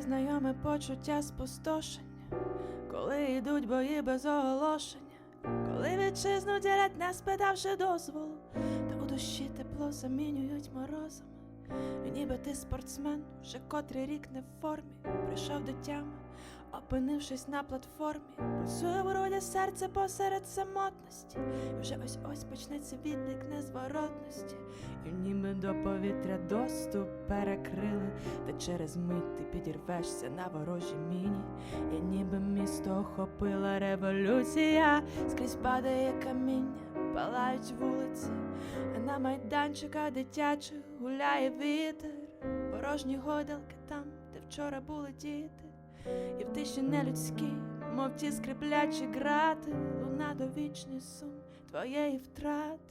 Знайоме почуття спустошення, коли йдуть бої без оголошення, коли вітчизну ділять, не спитавши дозволу, та у душі тепло замінюють морозами. І ніби ти спортсмен, вже котрий рік не в формі, прийшов до тями, опинившись на платформі, пульсує в груді серце посеред самотності, і вже ось ось почнеться відлік незворотності, до повітря доступ перекрили, та через мить ти підірвешся на ворожій міні, і ніби місто охопила революція, скрізь падає каміння, палають вулиці, а на майданчиках дитячих гуляє вітер, порожні гойдалки там, де вчора були діти, і в тиші нелюдській, мов ті скриплячі грати, луна довічний сум твоєї втрати.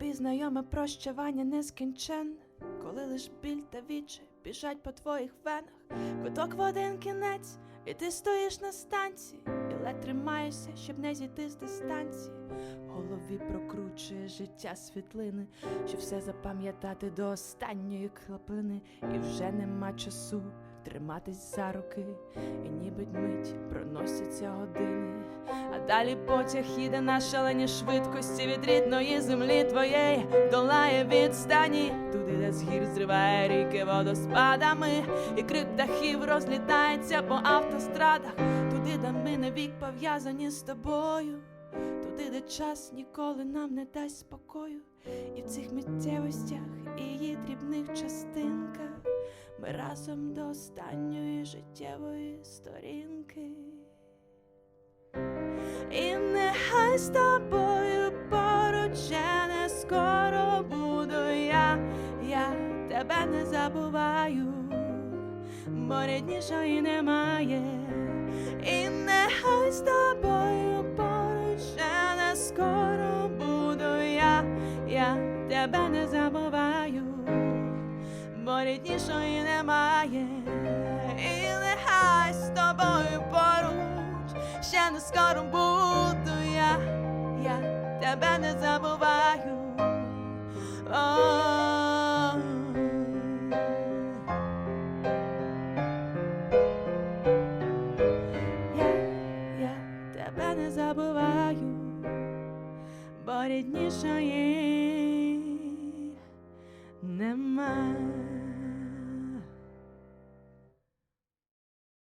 Тобі знайоме прощавання нескінченне, коли лиш біль та вічі біжать по твоїх венах, куток в один кінець, і ти стоїш на станції, і ледь тримаєшся, щоб не зійти з дистанції. В голові прокручує життя світлини, щоб все запам'ятати до останньої клапини, і вже нема часу триматись за руки, і ніби мить проносяться години. А далі потяг їде на шалені швидкості від рідної землі твоєї долає відстані, туди, де з гір зриває ріки водоспадами, і крик птахів розлітається по автострадах, туди, де ми навік пов'язані з тобою, туди, де час ніколи нам не дасть спокою, і в цих миттєвостях і її дрібних частинках ми разом до останньої життєвої сторінки. І нехай з тобою поруч ще не скоро буду я, я тебе не забуваю, бо ріднішої немає, і нехай з тобою поруч ще не скоро буду я, я тебе не забуваю, бо ріднішої немає, і нехай з тобою поруч ще не скоро буду я, я тебе не забуваю. О, я, я тебе не забуваю, бо